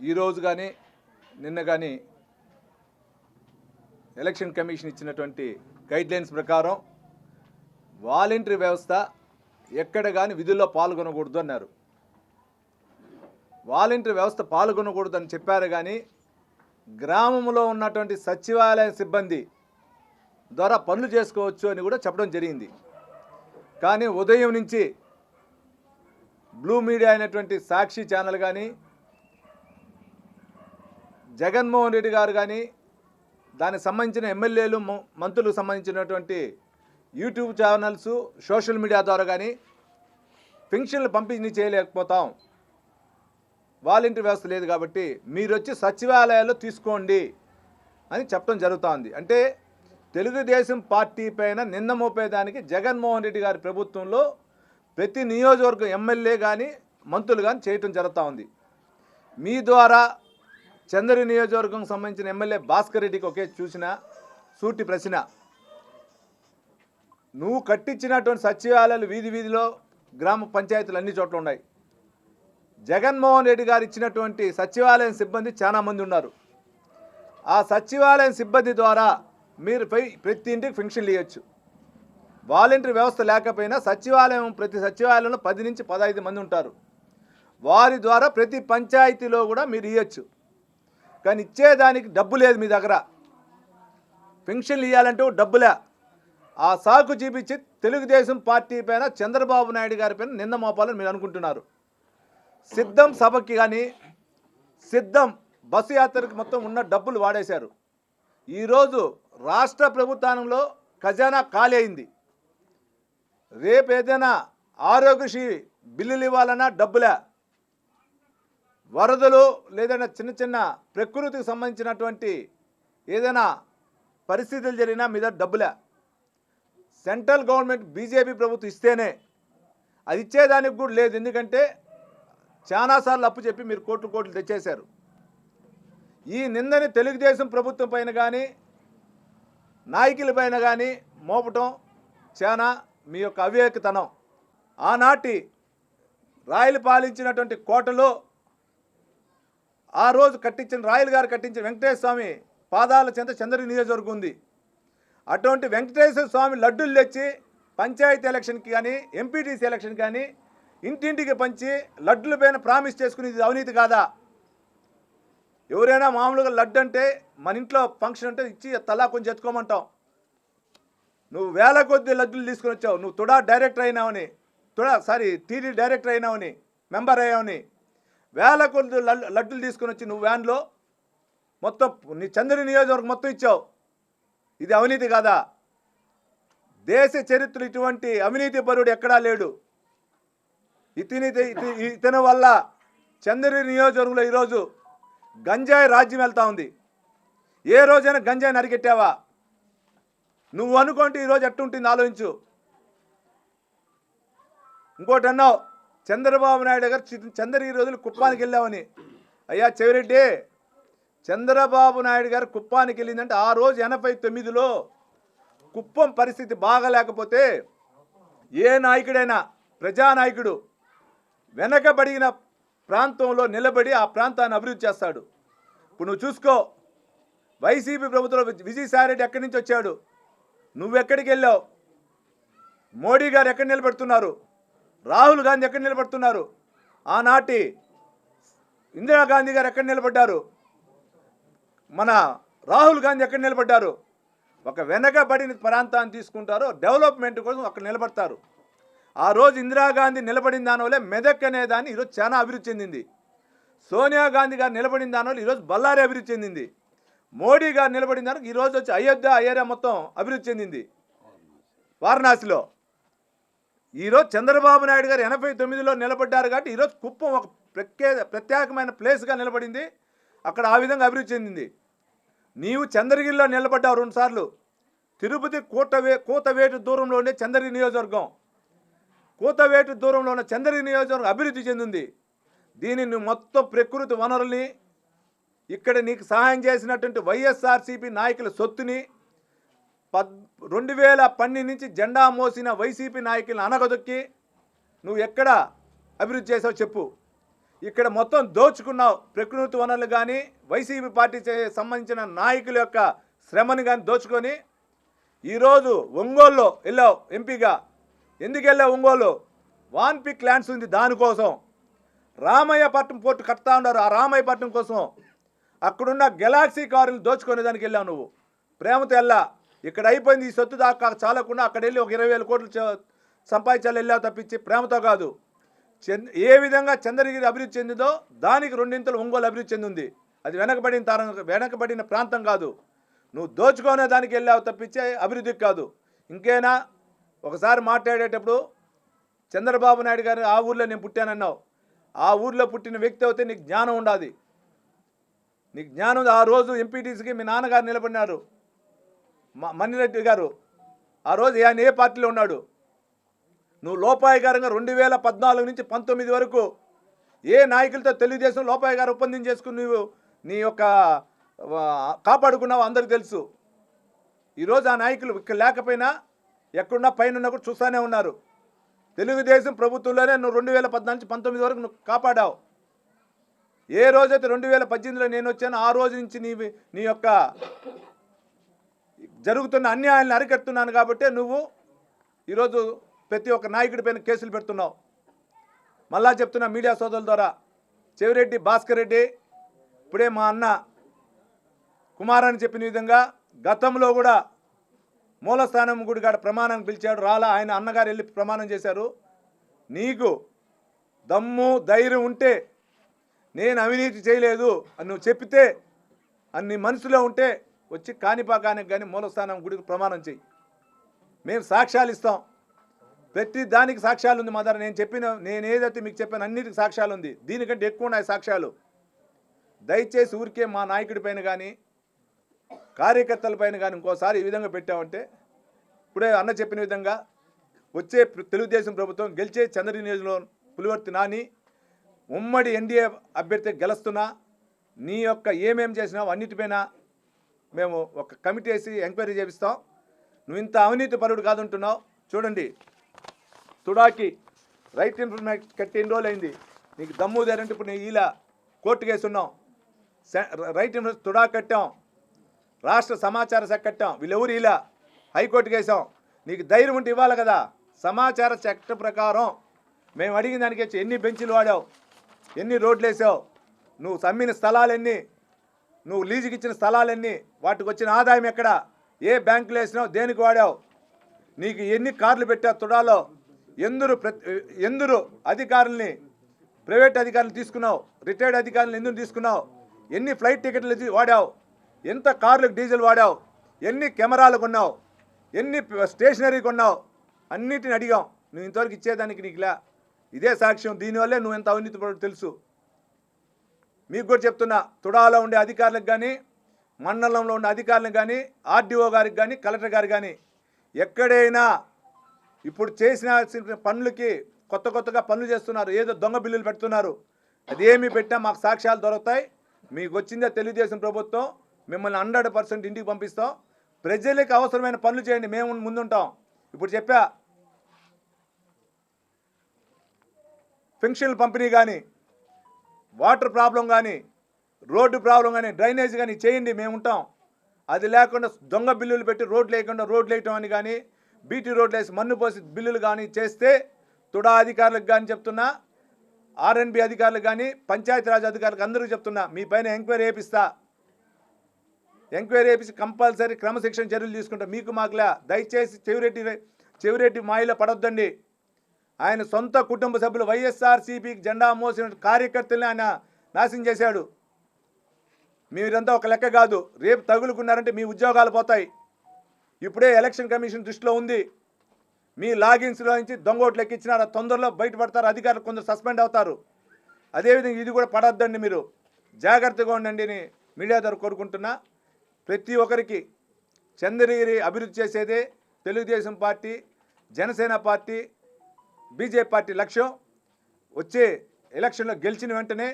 ఈరోజు కానీ నిన్న కానీ ఎలక్షన్ కమిషన్ ఇచ్చినటువంటి గైడ్లైన్స్ ప్రకారం వాలంటరీ వ్యవస్థ ఎక్కడ కానీ విధుల్లో పాల్గొనకూడదు అన్నారు. వాలంటరీ వ్యవస్థ పాల్గొనకూడదని చెప్పారు కానీ గ్రామంలో ఉన్నటువంటి సచివాలయ సిబ్బంది ద్వారా పనులు చేసుకోవచ్చు అని కూడా చెప్పడం జరిగింది. కానీ ఉదయం నుంచి బ్లూ మీడియా అయినటువంటి సాక్షి ఛానల్ కానీ జగన్మోహన్ రెడ్డి గారు కానీ దానికి సంబంధించిన ఎమ్మెల్యేలు మంత్రులకు సంబంధించినటువంటి యూట్యూబ్ ఛానల్స్ సోషల్ మీడియా ద్వారా కానీ పెన్షన్లు పంపిణీ చేయలేకపోతాం. వాలంటీర్ వ్యవస్థ లేదు కాబట్టి మీరు వచ్చి సచివాలయాల్లో తీసుకోండి అని చెప్పడం జరుగుతోంది. అంటే తెలుగుదేశం పార్టీ పైన నిన్న మోపేదానికి జగన్మోహన్ రెడ్డి గారి ప్రభుత్వంలో ప్రతి నియోజకవర్గం ఎమ్మెల్యే కానీ మంత్రులు కానీ చేయటం జరుగుతూ ఉంది మీ ద్వారా చంద్ర నియోజకవర్గం సంబంధించిన ఎమ్మెల్యే భాస్కర్ రెడ్డికి ఒకే చూసిన సూటి ప్రశ్న. నువ్వు కట్టించినటువంటి సచివాలయాలు వీధి వీధిలో గ్రామ పంచాయతీలు అన్ని చోట్ల ఉన్నాయి. జగన్మోహన్ రెడ్డి గారు ఇచ్చినటువంటి సచివాలయం సిబ్బంది చాలా మంది ఉన్నారు. ఆ సచివాలయం సిబ్బంది ద్వారా మీరు ప్రతి ఇంటికి ఫెన్షన్లు ఇవ్వచ్చు వాలంటరీ వ్యవస్థ లేకపోయినా సచివాలయం ప్రతి సచివాలయంలో పది నుంచి పదహైదు మంది ఉంటారు. వారి ద్వారా ప్రతి పంచాయతీలో కూడా మీరు ఇవ్వచ్చు కానీ ఇచ్చేదానికి డబ్బు లేదు మీ దగ్గర. పెన్షన్లు ఇవ్వాలంటే డబ్బులే. ఆ సాకు చూపించి తెలుగుదేశం పార్టీ పైన చంద్రబాబు నాయుడు గారి పైన నింద మోపాలని మీరు అనుకుంటున్నారు. సిద్ధం సభకి కానీ సిద్ధం బస్సు యాత్రకి మొత్తం ఉన్న డబ్బులు వాడేశారు. ఈరోజు రాష్ట్ర ప్రభుత్వంలో ఖజానా ఖాళీ అయింది. రేపు ఏదైనా ఆరోగ్యశ్రీ బిల్లులు ఇవ్వాలన్నా డబ్బులే. వరదలు లేదన్నా చిన్న చిన్న ప్రకృతికి సంబంధించినటువంటి ఏదైనా పరిస్థితులు జరిగినా మీద డబ్బులే. సెంట్రల్ గవర్నమెంట్ బీజేపీ ప్రభుత్వం ఇస్తేనే అది ఇచ్చేదానికి కూడా లేదు. ఎందుకంటే చాలాసార్లు అప్పు చెప్పి మీరు కోట్లు కోట్లు తెచ్చేశారు. ఈ నిందని తెలుగుదేశం ప్రభుత్వం పైన కానీ నాయకుల పైన కానీ మోపటం చాలా మీ యొక్క అవివేకతనం. ఆనాటి రాయలు పాలించినటువంటి కోటలో ఆ రోజు కట్టించిన రాయలు గారు కట్టించిన వెంకటేశ్వర స్వామి పాదాల చెంత చంద్రుడి నియోజకవర్గం ఉంది. అటువంటి వెంకటేశ్వర స్వామి లడ్డూలు తెచ్చి పంచాయతీ ఎలక్షన్కి కానీ ఎంపీటీసీ ఎలక్షన్ కానీ ఇంటింటికి పంచి లడ్డుల పైన ప్రామిస్ చేసుకునేది అవినీతి కాదా? ఎవరైనా మామూలుగా లడ్డు అంటే మన ఇంట్లో ఫంక్షన్ అంటే ఇచ్చి తలా కొంచెం ఎత్తుకోమంటాం నువ్వు వేల కొద్ది లడ్డులు తీసుకుని వచ్చావు. నువ్వు తుడా డైరెక్టర్ అయినావని తుడా సారీ టీడీ డైరెక్టర్ అయినావని మెంబర్ అయ్యావని వేల కొద్ది లడ్డు- లడ్డులు తీసుకుని వచ్చి నువ్వు వ్యాన్లో మొత్తం నీ చంద్రుని నియోజకవర్గం మొత్తం ఇచ్చావు. ఇది అవినీతి కాదా? దేశ చరిత్ర ఇటువంటి అవినీతి పరుడు ఎక్కడా లేడు. ఇతని ఇతని వల్ల చంద్రుని నియోజకవర్గంలో ఈరోజు గంజాయి రాజ్యం వెళ్తా ఉంది. ఏ రోజైనా గంజాయి నరికెట్టావా నువ్వు అనుకుంటే ఈరోజు ఎట్టుంటుంది ఆలోచించు. ఇంకోటి అన్నావు చంద్రబాబు నాయుడు గారు చి- చంద్ర ఈ రోజులు కుప్పానికి వెళ్ళామని. అయ్యా చెవిరెడ్డి చంద్రబాబు నాయుడు గారు కుప్పానికి వెళ్ళిందంటే ఆ రోజు ఎనభై తొమ్మిదిలో కుప్పం పరిస్థితి బాగలేకపోతే ఏ నాయకుడైనా ప్రజానాయకుడు వెనకబడిన ప్రాంతంలో నిలబడి ఆ ప్రాంతాన్ని అభివృద్ధి చేస్తాడు. ఇప్పుడు నువ్వు చూసుకో వైసీపీ ప్రభుత్వంలో విజయసాయిరెడ్డి ఎక్కడి నుంచి వచ్చాడు? నువ్వెక్కడికి వెళ్ళావు? మోడీ గారు ఎక్కడ నిలబెడుతున్నారు? రాహుల్ గాంధీ ఎక్కడ నిలబడుతున్నారు? ఆనాటి ఇందిరాగాంధీ గారు ఎక్కడ నిలబడ్డారు? మన రాహుల్ గాంధీ ఎక్కడ నిలబడ్డారు? ఒక వెనకబడిన ప్రాంతాన్ని తీసుకుంటారో డెవలప్మెంట్ కోసం అక్కడ నిలబడతారు. ఆ రోజు ఇందిరాగాంధీ నిలబడిన దానివల్లే మెదక్ అనే దాన్ని ఈరోజు చాలా అభివృద్ధి చెందింది. సోనియా గాంధీ గారు నిలబడిన దానివల్ల ఈరోజు బళ్ళారి అభివృద్ధి చెందింది. మోడీ గారు నిలబడిన దానికి ఈరోజు వచ్చి అయోధ్య ఏరియా మొత్తం అభివృద్ధి చెందింది. వారణాసిలో. ఈరోజు చంద్రబాబు నాయుడు గారు ఎనభై తొమ్మిదిలో నిలబడ్డారు కాబట్టి ఈరోజు కుప్పం ఒక ప్రత్యే ప్రత్యేకమైన ప్లేస్గా నిలబడింది. అక్కడ ఆ విధంగా అభివృద్ధి చెందింది. నీవు చంద్రగిరిలో నిలబడ్డావు రెండుసార్లు తిరుపతి కూటవే కూతవేటు దూరంలో ఉండే చంద్రగిరి నియోజకవర్గం. కూతవేటు దూరంలో ఉన్న చంద్రగిరి నియోజకవర్గం అభివృద్ధి చెందింది. దీనిని మొత్తం ప్రకృతి వనరుల్ని ఇక్కడ నీకు సహాయం చేసినటువంటి వైఎస్ఆర్సీపీ నాయకుల సొత్తుని పద్ రెండు వేల పన్నెండు నుంచి జెండా మోసిన వైసీపీ నాయకులను అనగదొక్కి నువ్వు ఎక్కడ అభివృద్ధి చేసావు చెప్పు. ఇక్కడ మొత్తం దోచుకున్నావు ప్రకృతి వనరులు కానీ వైసీపీ పార్టీ సంబంధించిన నాయకుల యొక్క శ్రమని కానీ దోచుకొని ఈరోజు ఒంగోలులో వెళ్ళావు ఎంపీగా. ఎందుకు వెళ్ళావు ఒంగోలు? వాన్ పిక్ ల్యాండ్స్ ఉంది దానికోసం. రామయ్యపట్నం పోర్టు కడతా ఉన్నారు ఆ రామయ్యపట్నం కోసం. అక్కడున్న గెలాక్సీ కారులు దోచుకునే దానికి వెళ్ళావు నువ్వు. ప్రేమతో వెళ్ళా. ఇక్కడ అయిపోయింది ఈ సొత్తు దాకా. చాలకుండా అక్కడ వెళ్ళి ఒక ఇరవై వేల కోట్లు సంపాదించాలి వెళ్ళావు తప్పించి ప్రేమతో కాదు. చంద్ ఏ విధంగా చంద్రగిరి అభివృద్ధి చెందిందో దానికి రెండింతలు ఒంగోలు అభివృద్ధి చెందింది. అది వెనకబడిన తరం వెనకబడిన ప్రాంతం కాదు. నువ్వు దోచుకునే దానికి వెళ్ళావు తప్పించే అభివృద్ధికి కాదు. ఇంకేనా? ఒకసారి మాట్లాడేటప్పుడు చంద్రబాబు నాయుడు గారు ఆ ఊర్లో నేను పుట్టానన్నావు. ఆ ఊర్లో పుట్టిన వ్యక్తి అయితే నీకు జ్ఞానం ఉండాలి నీకు జ్ఞానం ఉంది. ఆ రోజు ఎంపీటీసీకి మీ నాన్నగారు నిలబడినారు. మన్నిరెడ్డి గారు ఆ రోజు ఆయన ఏ పార్టీలో ఉన్నాడు? నువ్వు లోపాయకారంగా రెండు వేల పద్నాలుగు నుంచి పంతొమ్మిది వరకు ఏ నాయకులతో తెలుగుదేశం లోపాయగారు ఒప్పందం చేసుకుని నువ్వు నీ యొక్క కాపాడుకున్నావు అందరికి తెలుసు. ఈరోజు ఆ నాయకులు ఇక్కడ లేకపోయినా ఎక్కడున్నా పైన ఉన్నా కూడా చూస్తూనే ఉన్నారు. తెలుగుదేశం ప్రభుత్వంలోనే నువ్వు రెండు వేల పద్నాలుగు నుంచి పంతొమ్మిది వరకు నువ్వు కాపాడావు. ఏ రోజైతే రెండు వేల పద్దెనిమిదిలో నేను వచ్చానో ఆ రోజు నుంచి నీ నీ యొక్క జరుగుతున్న అన్యాయాలను అరికడుతున్నాను కాబట్టి నువ్వు ఈరోజు ప్రతి ఒక్క నాయకుడి పైన కేసులు పెడుతున్నావు. మళ్ళా చెప్తున్నా మీడియా సోదరుల ద్వారా. చెవిరెడ్డి భాస్కర్ రెడ్డి ఇప్పుడే మా అన్న కుమార్ అని చెప్పిన విధంగా గతంలో కూడా మూలస్థానం గుడి కాడ ప్రమాణానికి పిలిచాడు రాలా ఆయన అన్నగారు వెళ్ళి ప్రమాణం చేశారు. నీకు దమ్ము ధైర్యం ఉంటే నేను అవినీతి చేయలేదు అని నువ్వు చెప్తే అన్ని మనసులో ఉంటే వచ్చి కాణిపాకానికి కానీ మూలస్థానం గుడికి ప్రమాణం చేయి. మేము సాక్ష్యాలు ఇస్తాం. ప్రతి దానికి సాక్ష్యాలు ఉంది మా దగ్గర. నేను చెప్పిన నేను ఏదైతే మీకు చెప్పాను అన్నిటికి సాక్ష్యాలు ఉంది. దీనికంటే ఎక్కువ ఉన్నాయి సాక్ష్యాలు. దయచేసి ఊరికే మా నాయకుడి పైన కానీ కార్యకర్తల పైన కానీ ఇంకోసారి ఈ విధంగా పెట్టామంటే ఇప్పుడే అన్న చెప్పిన విధంగా వచ్చే తెలుగుదేశం ప్రభుత్వం గెలిచే చంద్ర నియోజకవర్గంలో పులివర్తి నాని ఉమ్మడి ఎన్డీఏ అభ్యర్థి గెలుస్తున్నా నీ యొక్క ఏమేం చేసినావు అన్నిటిపైన మేము ఒక కమిటీ వేసి ఎంక్వైరీ చేపిస్తాం. నువ్వు ఇంత అవినీతి పరుడు కాదంటున్నావు. చూడండి. తుడాకి రైట్ ఇన్ఫర్మేషన్ కట్టి ఎన్ని రోజులు అయింది నీకు దమ్ము దేరంటే ఇప్పుడు నేను ఇలా కోర్టు కేసున్నాం. సె- రైట్ ఇన్ఫర్మేషన్ తుడా కట్టాం. రాష్ట్ర సమాచార శాఖ కట్టాం. వీళ్ళెవరు ఇలా? హైకోర్టు వేసాం నీకు ధైర్యం ఉంటే ఇవ్వాలి కదా. సమాచార చట్ట ప్రకారం మేము అడిగిన దానికి వచ్చి ఎన్ని బెంచీలు వాడావు? ఎన్ని రోడ్లు వేసావు నువ్వు సమ్మిన స్థలాలన్నీ? నువ్వు లీజుకి ఇచ్చిన స్థలాలన్నీ వాటికి వచ్చిన ఆదాయం ఎక్కడ? ఏ బ్యాంకులు వేసినావు? దేనికి వాడావు? నీకు ఎన్ని కార్లు పెట్టావు తుడాలో? ఎందరు ప్రతి ఎందరు అధికారుల్ని ప్రైవేట్ అధికారులు తీసుకున్నావు? రిటైర్డ్ అధికారులను ఎందుకు తీసుకున్నావు? ఎన్ని ఫ్లైట్ టికెట్లు వాడావు? ఎంత కార్లకు డీజిల్ వాడావు? ఎన్ని కెమెరాలు కొన్నావు? ఎన్ని స్టేషనరీ కొన్నావు? అన్నిటిని అడిగాం. నువ్వు ఇంతవరకు ఇచ్చేదానికి నీకులా? ఇదే సాక్ష్యం. దీనివల్లే నువ్వు ఎంత అవినీతి తెలుసు. మీకు కూడా చెప్తున్నా తుడాలో ఉండే అధికారులకు కానీ మండలంలో ఉండే అధికారులకు కానీ ఆర్డీఓ గారికి కానీ కలెక్టర్ గారికి కానీ ఎక్కడైనా ఇప్పుడు చేసిన పనులకి కొత్త కొత్తగా పనులు చేస్తున్నారు ఏదో దొంగ బిల్లులు పెడుతున్నారు అదేమి పెట్టినా మాకు సాక్ష్యాలు దొరుకుతాయి. మీకు వచ్చిందే తెలుగుదేశం ప్రభుత్వం మిమ్మల్ని హండ్రెడ్ పర్సెంట్ ఇంటికి పంపిస్తాం. ప్రజలకు అవసరమైన పనులు చేయండి మేము ముందుంటాం. ఇప్పుడు చెప్పా పెన్షన్లు పంపిణీ కానీ వాటర్ ప్రాబ్లం కానీ రోడ్డు ప్రాబ్లం కానీ డ్రైనేజ్ కానీ చేయండి మేము ఉంటాం. అది లేకుండా దొంగ బిల్లులు పెట్టి రోడ్లు లేకుండా రోడ్లు వేయటం అని కానీ బీటీ రోడ్లు వేసి మన్ను పోసి బిల్లులు కానీ చేస్తే తుడా అధికారులకు కానీ చెప్తున్నా ఆర్ఎన్బి అధికారులకు కానీ పంచాయతీరాజ్ అధికారులకు అందరికీ చెప్తున్నా మీ పైన ఎంక్వైరీ వేపిస్తా ఎంక్వైరీ వేపించి కంపల్సరీ క్రమశిక్షణ చర్యలు తీసుకుంటాం. మీకు మాకులా దయచేసి చెవిరెడ్డి చెవిరెడ్డి మాయిలో పడొద్దండి. ఆయన సొంత కుటుంబ సభ్యులు వైఎస్ఆర్సీపీకి జెండా మోసిన కార్యకర్తల్ని ఆయన నాశనం చేశాడు. మీరంతా ఒక లెక్క కాదు. రేపు తగులుకున్నారంటే మీ ఉద్యోగాలు పోతాయి. ఇప్పుడే ఎలక్షన్ కమిషన్ దృష్టిలో ఉంది. మీ లాగిన్స్లో నుంచి దొంగోట్లు ఎక్కించినారు? తొందరలో బయటపడతారు? అధికారులు కొందరు సస్పెండ్ అవుతారు. అదేవిధంగా ఇది కూడా పడద్దండి మీరు. జాగ్రత్తగా ఉండండి అని మీడియా ద్వారా కోరుకుంటున్నా. ప్రతి ఒక్కరికి చంద్రగిరి అభివృద్ధి చేసేదే Telugu Desam party Janasena party BJP party లక్ష్యం వచ్చే ఎలక్షన్లో గెలిచిన వెంటనే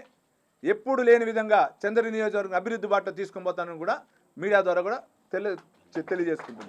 ఎప్పుడు లేని విధంగా చంద్ర నియోజకవర్గం అభివృద్ధి బాట తీసుకుని పోతానని కూడా మీడియా ద్వారా కూడా తెలియ తెలియజేసుకుంటుంది